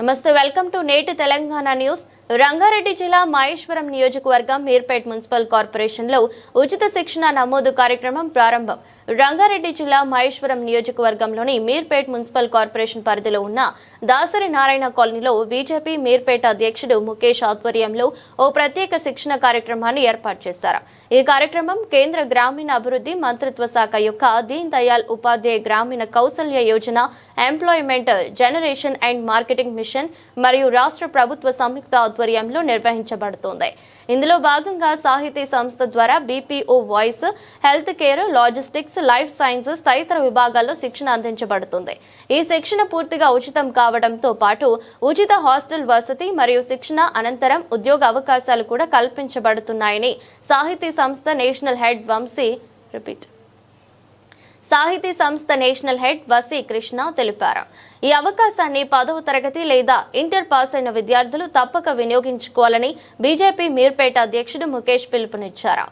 నమస్తే welcome to నేటి Telangana news. Rangareddy జిల్లా మహేశ్వరం నియోజకవర్గం మీర్పేట్ మున్సిపల్ కార్పొరేషన్లో ఉచిత శిక్షణ నమోదు కార్యక్రమం ప్రారంభం. రంగారెడ్డి జిల్లా మహేశ్వరం నియోజకవర్గంలోని మీర్పేట్ మున్సిపల్ కార్పొరేషన్ పరిధిలో ఉన్న దాసరి నారాయణ కాలనీలో బీజేపీ మీర్పేట అధ్యక్షుడు ముఖేష్ ఆధ్వర్యంలో ఓ ప్రత్యేక శిక్షణ కార్యక్రమాన్ని ఏర్పాటు చేశారు. ఈ కార్యక్రమం కేంద్ర గ్రామీణ అభివృద్ధి మంత్రిత్వ శాఖ యొక్క Deen Dayal Upadhyaya Grameen Kaushalya Yojana employment generation and marketing mission మరియు రాష్ట్ర ప్రభుత్వ సంయుక్త ఆధ్వర్యంలో నిర్వహించబడుతోంది. ఇందులో భాగంగా సాహితీ సంస్థ ద్వారా BPO voice health care logistics life sciences తదితర విభాగాల్లో శిక్షణ అందించబడుతుంది. ఈ శిక్షణ పూర్తిగా ఉచితం కావడంతో పాటు ఉచిత హాస్టల్ వసతి మరియు శిక్షణ అనంతరం ఉద్యోగ అవకాశాలు కూడా కల్పించబడుతున్నాయని సాహితీ సంస్థ నేషనల్ హెడ్ వంశీ రిపీట్. సాహితీ సంస్థ నేషనల్ హెడ్ వసీ కృష్ణ తెలిపారు. ఈ అవకాశాన్ని పదవ తరగతి లేదా ఇంటర్ పాస్ అయిన విద్యార్థులు తప్పక వినియోగించుకోవాలని బీజేపీ మీర్పేట అధ్యక్షుడు ముఖేష్ పిలుపునిచ్చారు.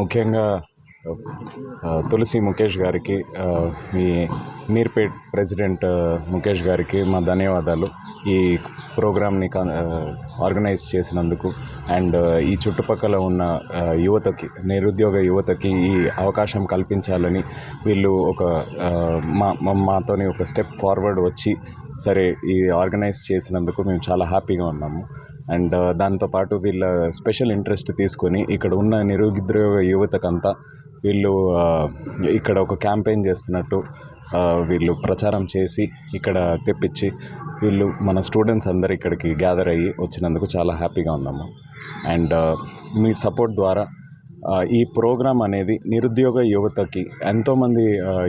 ముఖ్యంగా తులసి ముఖేష్ గారికి మీ మీర్పేట్ ప్రెసిడెంట్ ముఖేష్ గారికి మా ధన్యవాదాలు. ఈ ప్రోగ్రామ్ని ఆర్గనైజ్ చేసినందుకు అండ్ ఈ చుట్టుపక్కల ఉన్న యువతకి నిరుద్యోగ యువతకి ఈ అవకాశం కల్పించాలని వీళ్ళు ఒక మా- మాతోని ఒక స్టెప్ ఫార్వర్డ్ వచ్చి సరే ఈ ఆర్గనైజ్ చేసినందుకు మేము చాలా హ్యాపీగా ఉన్నాము. అండ్ దాంతోపాటు వీళ్ళ స్పెషల్ ఇంట్రెస్ట్ తీసుకొని ఇక్కడ ఉన్న నిరుద్యోగ యువతకంతా వీళ్ళు ఇక్కడ ఒక క్యాంపెయిన్ చేస్తున్నట్టు వీళ్ళు ప్రచారం చేసి ఇక్కడ తెప్పించి వీళ్ళు మన స్టూడెంట్స్ అందరు ఇక్కడికి గ్యాదర్ అయ్యి వచ్చినందుకు చాలా హ్యాపీగా ఉన్నాము. అండ్ మీ సపోర్ట్ ద్వారా ఈ ప్రోగ్రామ్ అనేది నిరుద్యోగ యువతకి ఎంతోమంది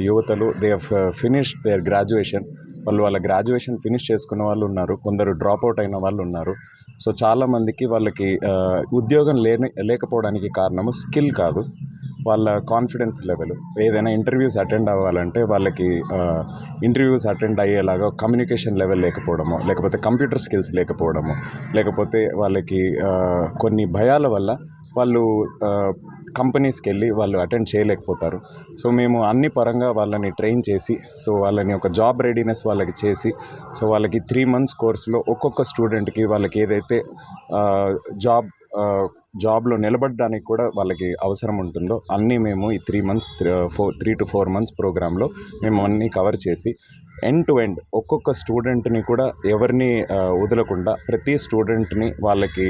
యువతలు దే ఫినిష్ దేర్ గ్రాడ్యుయేషన్ వాళ్ళు వాళ్ళ గ్రాడ్యుయేషన్ ఫినిష్ చేసుకున్న వాళ్ళు ఉన్నారు. కొందరు డ్రాప్ అవుట్ అయిన వాళ్ళు ఉన్నారు. సో చాలామందికి వాళ్ళకి ఉద్యోగం లేని లేకపోవడానికి కారణము స్కిల్ కాదు. వాళ్ళ కాన్ఫిడెన్స్ లెవెల్ ఏదైనా ఇంటర్వ్యూస్ అటెండ్ అవ్వాలంటే వాళ్ళకి ఇంటర్వ్యూస్ అటెండ్ అయ్యేలాగా కమ్యూనికేషన్ లెవెల్ లేకపోవడము లేకపోతే కంప్యూటర్ స్కిల్స్ లేకపోవడము లేకపోతే వాళ్ళకి కొన్ని భయాల వల్ల వాళ్ళు కంపెనీస్కి వెళ్ళి వాళ్ళు అటెండ్ చేయలేకపోతారు. సో మేము అన్ని పరంగా వాళ్ళని ట్రైన్ చేసి సో వాళ్ళని ఒక జాబ్ రెడీనెస్ వాళ్ళకి చేసి సో వాళ్ళకి త్రీ మంత్స్ కోర్సులో ఒక్కొక్క స్టూడెంట్కి వాళ్ళకి ఏదైతే జాబ్ జాబ్లో నిలబడడానికి కూడా వాళ్ళకి అవసరం ఉంటుందో అన్నీ మేము ఈ three months four three to four months ప్రోగ్రాంలో మేము అన్నీ కవర్ చేసి ఎండ్ టు ఎండ్ ఒక్కొక్క స్టూడెంట్ని కూడా ఎవరిని వదలకుండా ప్రతి స్టూడెంట్ని వాళ్ళకి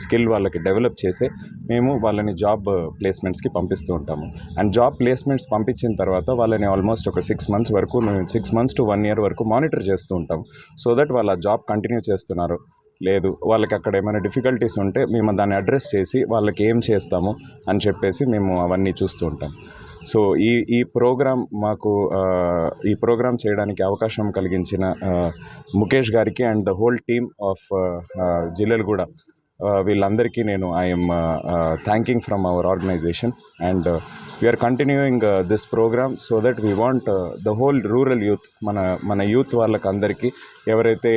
స్కిల్ వాళ్ళకి డెవలప్ చేసే మేము వాళ్ళని జాబ్ ప్లేస్మెంట్స్కి పంపిస్తూ ఉంటాము. అండ్ జాబ్ ప్లేస్మెంట్స్ పంపించిన తర్వాత వాళ్ళని ఆల్మోస్ట్ ఒక సిక్స్ మంత్స్ వరకు six months to one year వరకు మానిటర్ చేస్తూ ఉంటాం సో దట్ వాళ్ళ జాబ్ కంటిన్యూ చేస్తున్నారు. లేదు వాళ్ళకి అక్కడ ఏమైనా డిఫికల్టీస్ ఉంటే మేము దాన్ని అడ్రస్ చేసి వాళ్ళకి ఏం చేస్తాము అని చెప్పేసి మేము అవన్నీ చూస్తూ ఉంటాం. సో ఈ ఈ ప్రోగ్రాం మాకు ఈ ప్రోగ్రామ్ చేయడానికి అవకాశం కలిగించిన ముఖేష్ గారికి and the whole team of జిల్లలు కూడా వీళ్ళందరికీ నేను I'm thanking from our organization and we're continuing this program so that we want the whole rural youth మన మన యూత్ వాళ్ళకి అందరికీ ఎవరైతే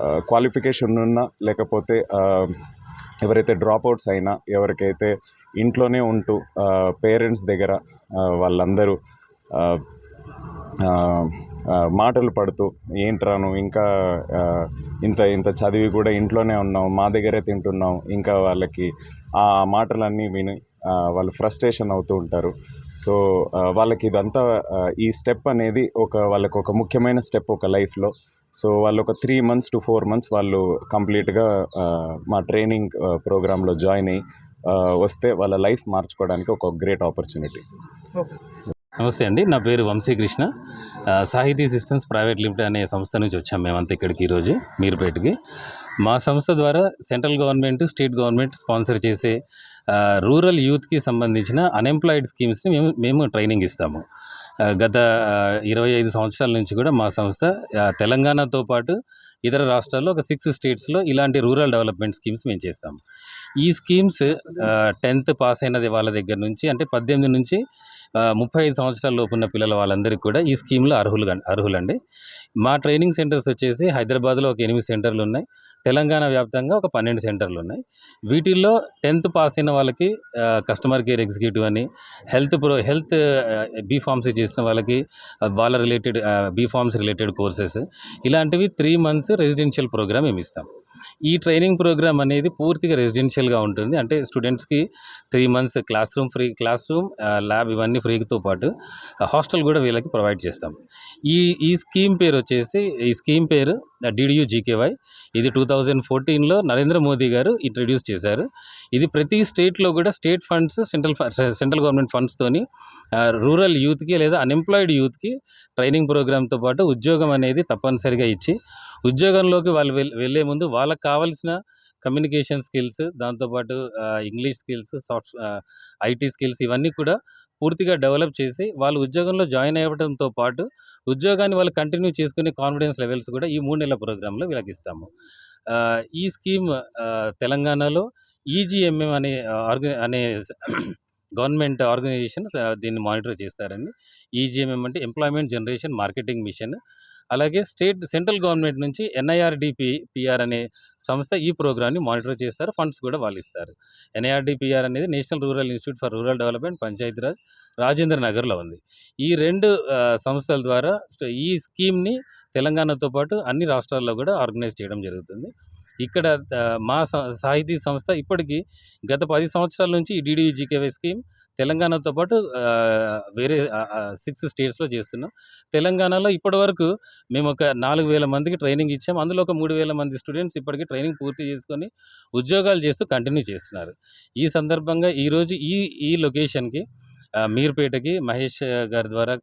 క్వాలిఫికేషన్ ఉన్నా లేకపోతే ఎవరైతే డ్రాప్అవుట్స్ అయినా ఎవరికైతే ఇంట్లోనే ఉంటూ పేరెంట్స్ దగ్గర వాళ్ళందరూ మాటలు పడుతూ ఏంట్రా నువ్వు ఇంకా ఇంత ఇంత చదివి కూడా ఇంట్లోనే ఉన్నావు మా దగ్గరే తింటున్నావు ఇంకా వాళ్ళకి ఆ మాటలన్నీ విని వాళ్ళు ఫ్రస్ట్రేషన్ అవుతూ ఉంటారు. సో వాళ్ళకి ఇదంతా ఈ స్టెప్ అనేది ఒక వాళ్ళకి ఒక ముఖ్యమైన స్టెప్ ఒక లైఫ్లో సో వాళ్ళు ఒక three months to four months వాళ్ళు కంప్లీట్గా మా ట్రైనింగ్ ప్రోగ్రాంలో జాయిన్ అయ్యి వస్తే వాళ్ళ లైఫ్ మార్చుకోవడానికి ఒక గ్రేట్ ఆపర్చునిటీ. నమస్తే అండి. నా పేరు వంశీకృష్ణ. సాహితీ సిస్టమ్స్ ప్రైవేట్ లిమిటెడ్ అనే సంస్థ నుంచి వచ్చాం మేమంతా ఇక్కడికి ఈరోజు మీరుపేటకి. మా సంస్థ ద్వారా central government state government sponsor చేసే రూరల్ యూత్కి సంబంధించిన అన్ఎంప్లాయిడ్ స్కీమ్స్ని మేము మేము ట్రైనింగ్ ఇస్తాము. గత ఇరవై ఐదు సంవత్సరాల నుంచి కూడా మా సంస్థ తెలంగాణతో పాటు ఇతర రాష్ట్రాల్లో ఒక సిక్స్ స్టేట్స్లో ఇలాంటి రూరల్ డెవలప్మెంట్ స్కీమ్స్ మేము చేస్తాం. ఈ స్కీమ్స్ టెన్త్ పాస్ అయినది వాళ్ళ దగ్గర నుంచి అంటే పద్దెనిమిది నుంచి ముప్పై ఐదు సంవత్సరాల లోపు ఉన్న పిల్లల వాళ్ళందరికీ కూడా ఈ స్కీమ్లో అర్హులు అర్హులండి. మా ట్రైనింగ్ సెంటర్స్ వచ్చేసి హైదరాబాద్లో ఒక ఎనిమిది సెంటర్లు ఉన్నాయి. తెలంగాణ వ్యాప్తంగా ఒక పన్నెండు సెంటర్లు ఉన్నాయి. వీటిల్లో టెన్త్ పాస్ అయిన వాళ్ళకి కస్టమర్ కేర్ ఎగ్జిక్యూటివ్ అని health pro health B Pharmacy చేసిన వాళ్ళకి వాళ్ళ related B Pharms related courses. ఇలాంటివి త్రీ మంత్స్ రెసిడెన్షియల్ ప్రోగ్రామ్ మేము ఇస్తాం. ఈ ట్రైనింగ్ ప్రోగ్రామ్ అనేది పూర్తిగా రెసిడెన్షియల్గా ఉంటుంది. అంటే స్టూడెంట్స్కి three months classroom free classroom lab ఇవన్నీ ఫ్రీతో పాటు హాస్టల్ కూడా వీళ్ళకి ప్రొవైడ్ చేస్తాం. ఈ ఈ స్కీమ్ పేరు వచ్చేసి ఈ స్కీమ్ పేరు డీడీయూ జీకేవై ఇది టూ థౌజండ్ ఫోర్టీన్లో నరేంద్ర మోదీ గారు ఇంట్రడ్యూస్ చేశారు. ఇది ప్రతి స్టేట్లో కూడా state funds central central government ఫండ్స్తోని rural యూత్కి లేదా అన్ఎంప్లాయిడ్ యూత్కి ట్రైనింగ్ ప్రోగ్రామ్తో పాటు ఉద్యోగం అనేది తప్పనిసరిగా ఇచ్చి ఉద్యోగంలోకి వాళ్ళు వెళ్ వెళ్ళే ముందు వాళ్ళకి కావాల్సిన కమ్యూనికేషన్ స్కిల్స్ దాంతోపాటు English skills soft IT skills ఇవన్నీ కూడా పూర్తిగా డెవలప్ చేసి వాళ్ళు ఉద్యోగంలో జాయిన్ అవ్వడంతో పాటు ఉద్యోగాన్ని వాళ్ళు కంటిన్యూ చేసుకునే కాన్ఫిడెన్స్ లెవెల్స్ కూడా ఈ మూడు నెలల ప్రోగ్రాంలో వీళ్ళకి ఈ స్కీమ్ తెలంగాణలో ఈజీఎంఎం అనే ఆర్గ అనే గవర్నమెంట్ ఆర్గనైజేషన్స్ దీన్ని మానిటర్ చేస్తారండి. ఈజీఎంఎం అంటే ఎంప్లాయ్మెంట్ జనరేషన్ మార్కెటింగ్ మిషన్. అలాగే స్టేట్ సెంట్రల్ గవర్నమెంట్ నుంచి ఎన్ఐఆర్డిపి పిఆర్ అనే సంస్థ ఈ ప్రోగ్రామ్ని మానిటర్ చేస్తారు ఫండ్స్ కూడా వాళ్ళు ఇస్తారు. ఎన్ఐఆర్డిపిఆర్ అనేది national rural institute for rural development Panchayati Raj Rajendra నగర్లో ఉంది. ఈ రెండు సంస్థల ద్వారా ఈ స్కీమ్ని తెలంగాణతో పాటు అన్ని రాష్ట్రాల్లో కూడా ఆర్గనైజ్ చేయడం జరుగుతుంది. ఇక్కడ మా సాహితీ సంస్థ ఇప్పటికీ గత పది సంవత్సరాల నుంచి ఈ జీకేవై స్కీమ్ తెలంగాణతో పాటు వేరే సిక్స్ స్టేట్స్లో చేస్తున్నాం. తెలంగాణలో ఇప్పటివరకు మేము ఒక నాలుగు వేల మందికి ట్రైనింగ్ ఇచ్చాం. అందులో ఒక మూడు వేల మంది స్టూడెంట్స్ ఇప్పటికీ ట్రైనింగ్ పూర్తి చేసుకొని ఉద్యోగాలు చేస్తూ కంటిన్యూ చేస్తున్నారు. ఈ సందర్భంగా ఈరోజు ఈ ఈ లొకేషన్కి మీర్పేటకి మహేష్ గారి ద్వారా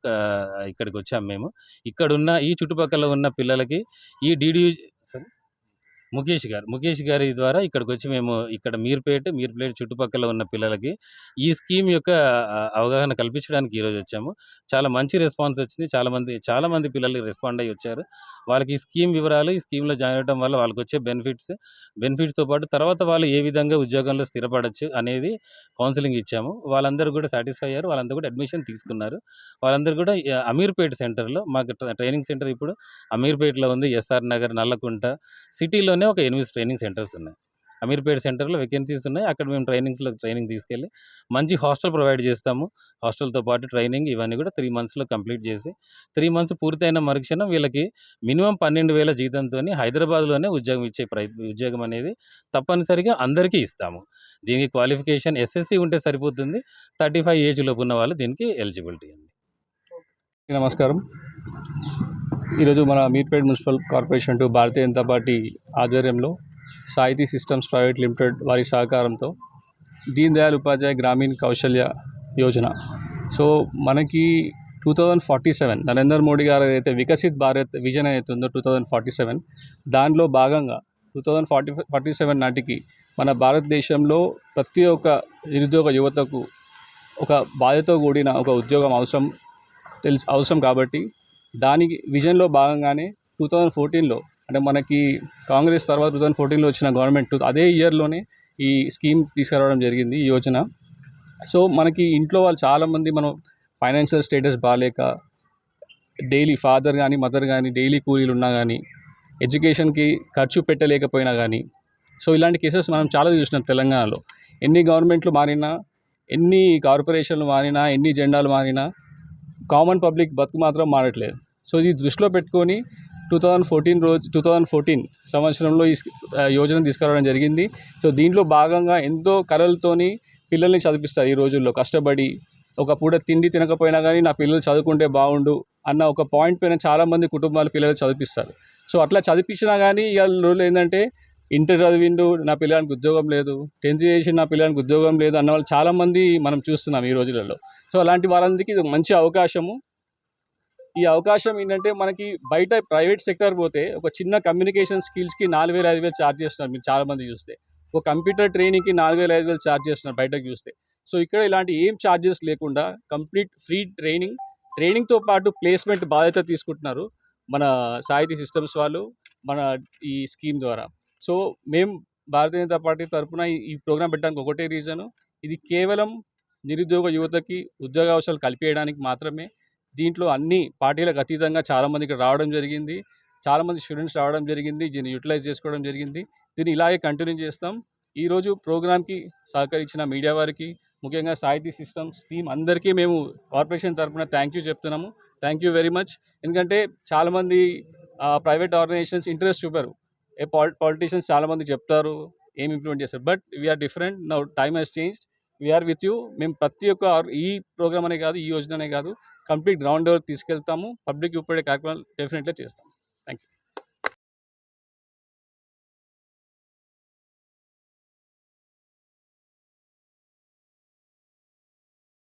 ఇక్కడికి వచ్చాము మేము. ఇక్కడున్న ఈ చుట్టుపక్కల ఉన్న పిల్లలకి ఈ డీడీ ముఖేష్ గారు. ముఖేష్ గారి ద్వారా ఇక్కడికి వచ్చి మేము ఇక్కడ మీర్పేట మీర్పేట చుట్టుపక్కల ఉన్న పిల్లలకి ఈ స్కీమ్ యొక్క అవగాహన కల్పించడానికి ఈరోజు వచ్చాము. చాలా మంచి రెస్పాన్స్ వచ్చింది. చాలామంది చాలామంది పిల్లలు రెస్పాండ్ అయ్యి వచ్చారు. వాళ్ళకి ఈ స్కీమ్ వివరాలు ఈ స్కీమ్లో జాయిన్ అవ్వడం వల్ల వాళ్ళకి వచ్చే బెనిఫిట్స్ బెనిఫిట్స్తో పాటు తర్వాత వాళ్ళు ఏ విధంగా ఉద్యోగంలో స్థిరపడచ్చు అనేది కౌన్సిలింగ్ ఇచ్చాము. వాళ్ళందరూ కూడా సాటిస్ఫై అయ్యారు. వాళ్ళందరూ కూడా అడ్మిషన్ తీసుకున్నారు. వాళ్ళందరూ కూడా ఈ అమీర్పేట సెంటర్లో మాకు ట్రైనింగ్ సెంటర్ ఇప్పుడు అమీర్పేటలో ఉంది. ఎస్ఆర్ నగర్ నల్లకుంట. సిటీలోనే ఒక ఎనిమిది ట్రైనింగ్ సెంటర్స్ ఉన్నాయి. అమీర్పేట సెంటర్లో వేకెన్సీస్ ఉన్నాయి. అక్కడ మేము ట్రైనింగ్స్లో ట్రైనింగ్ తీసుకెళ్ళి మంచి హాస్టల్ ప్రొవైడ్ చేస్తాము. హాస్టల్తో పాటు ట్రైనింగ్ ఇవన్నీ కూడా త్రీ మంత్స్లో కంప్లీట్ చేసి త్రీ మంత్స్ పూర్తయిన మరుక్షణం వీళ్ళకి మినిమం పన్నెండు వేల జీతంతో హైదరాబాద్లోనే ఉద్యోగం ఇచ్చే ప్రయ ఉద్యోగం అనేది తప్పనిసరిగా అందరికీ ఇస్తాము. దీనికి క్వాలిఫికేషన్ ఎస్ఎస్సి ఉంటే సరిపోతుంది. థర్టీ ఫైవ్ ఏజ్ లోపు ఉన్న వాళ్ళు దీనికి ఎలిజిబిలిటీ అండి. నమస్కారం. ఈరోజు మన Meerpet municipal corporation to Bharatiya Janata Party ఆధ్వర్యంలో సాహితీ సిస్టమ్స్ ప్రైవేట్ లిమిటెడ్ వారి సహకారంతో దీన్ దయాళ్ ఉపాధ్యాయ గ్రామీణ కౌశల్య యోజన. సో మనకి two thousand forty seven Narendra Modi garu ఏదైతే వికసిత్ భారత్ విజన్ అవుతుందో టూ థౌజండ్ ఫార్టీ సెవెన్ దానిలో భాగంగా two thousand forty forty seven నాటికి మన భారతదేశంలో ప్రతి ఒక్క నిరుద్యోగ యువతకు ఒక బాధ్యత కూడిన ఒక ఉద్యోగం అవసరం తెలుసు అవసరం కాబట్టి దానికి విజన్లో భాగంగానే టూ థౌజండ్ ఫోర్టీన్లో అంటే మనకి కాంగ్రెస్ తర్వాత టూ థౌజండ్ ఫోర్టీన్లో వచ్చిన గవర్నమెంట్ అదే ఇయర్లోనే ఈ స్కీమ్ తీసుకురావడం జరిగింది ఈ యోజన. సో మనకి ఇంట్లో వాళ్ళు చాలామంది మనం ఫైనాన్షియల్ స్టేటస్ బాగాలేక డైలీ ఫాదర్ కానీ మదర్ కానీ డైలీ కూలీలు ఉన్నా కానీ ఎడ్యుకేషన్కి ఖర్చు పెట్టలేకపోయినా కానీ సో ఇలాంటి కేసెస్ మనం చాలా చూసినాం తెలంగాణలో. ఎన్ని గవర్నమెంట్లు మారినా ఎన్ని కార్పొరేషన్లు మారినా ఎన్ని జెండాలు మారినా కామన్ పబ్లిక్ బతుకు మాత్రం మారట్లేదు. సో ఇది దృష్టిలో పెట్టుకొని టూ థౌజండ్ ఫోర్టీన్ రోజు టూ థౌజండ్ ఫోర్టీన్ సంవత్సరంలో ఈ యోజన తీసుకురావడం జరిగింది. సో దీంట్లో భాగంగా ఎంతో కళలతోని పిల్లల్ని చదివిస్తారు ఈ రోజుల్లో. కష్టపడి ఒక పూట తిండి తినకపోయినా కానీ నా పిల్లలు చదువుకుంటే బాగుండు అన్న ఒక పాయింట్ పైన చాలామంది కుటుంబాలు పిల్లలు చదివిస్తారు. సో అట్లా చదివించినా కానీ ఇవాళ రోజులు ఏంటంటే ఇంటర్ చదివిండు నా పిల్లడానికి ఉద్యోగం లేదు. టెన్త్ చేసి నా పిల్లడానికి ఉద్యోగం లేదు అన్న వాళ్ళు చాలామంది మనం చూస్తున్నాం ఈ రోజులలో. సో అలాంటి వాళ్ళందరికీ ఇది మంచి అవకాశము. ఈ అవకాశం ఏంటంటే మనకి బయట ప్రైవేట్ సెక్టర్ పోతే ఒక చిన్న కమ్యూనికేషన్ స్కిల్స్కి నాలుగు వేలు ఐదు వేలు ఛార్జ్ చేస్తున్నారు మీరు చాలామంది చూస్తే. ఒక కంప్యూటర్ ట్రైనింగ్కి నాలుగు వేలు ఐదు వేలు ఛార్జ్ చేస్తున్నారు బయటకు చూస్తే. సో ఇక్కడ ఇలాంటి ఏం ఛార్జెస్ లేకుండా కంప్లీట్ ఫ్రీ ట్రైనింగ్ ట్రైనింగ్తో పాటు ప్లేస్మెంట్ బాధ్యత తీసుకుంటున్నారు మన సాహితీ సిస్టమ్స్ వాళ్ళు మన ఈ స్కీమ్ ద్వారా. సో మేము భారతీయ జనతా పార్టీ తరఫున ఈ ప్రోగ్రాం పెట్టడానికి ఒకటే రీజను. ఇది కేవలం నిరుద్యోగ యువతకి ఉద్యోగ అవకాశాలు కల్పించడానికి మాత్రమే. దీంట్లో అన్ని పార్టీలకు అతీతంగా చాలామంది ఇక్కడ రావడం జరిగింది. చాలామంది స్టూడెంట్స్ రావడం జరిగింది. దీన్ని యూటిలైజ్ చేసుకోవడం జరిగింది. దీన్ని ఇలాగే కంటిన్యూ చేస్తాం. ఈరోజు ప్రోగ్రామ్కి సహకరించిన మీడియా వారికి ముఖ్యంగా సాహితీ సిస్టమ్స్ టీమ్ అందరికీ మేము కార్పొరేషన్ తరఫున థ్యాంక్ యూ చెప్తున్నాము. Thank you very much. ఎందుకంటే చాలామంది ప్రైవేట్ ఆర్గనైజేషన్స్ ఇంట్రెస్ట్ చూపారు. ఏ పాలిటీషియన్స్ చాలామంది చెప్తారు ఏం ఇంప్లిమెంట్ చేస్తారు. But we're different now time has changed we're with you మేము ప్రతి ఒక్క ఆర్- ఈ ప్రోగ్రామ్ అనే కాదు ఈ యోజన అనే కాదు. కంప్లీట్ గ్రౌండ్ లెవెల్ తీసుకెళ్తాము. పబ్లిక్ ఉపయోగ కార్యక్రమాలు డెఫినెట్గా చేస్తాం థ్యాంక్ యూ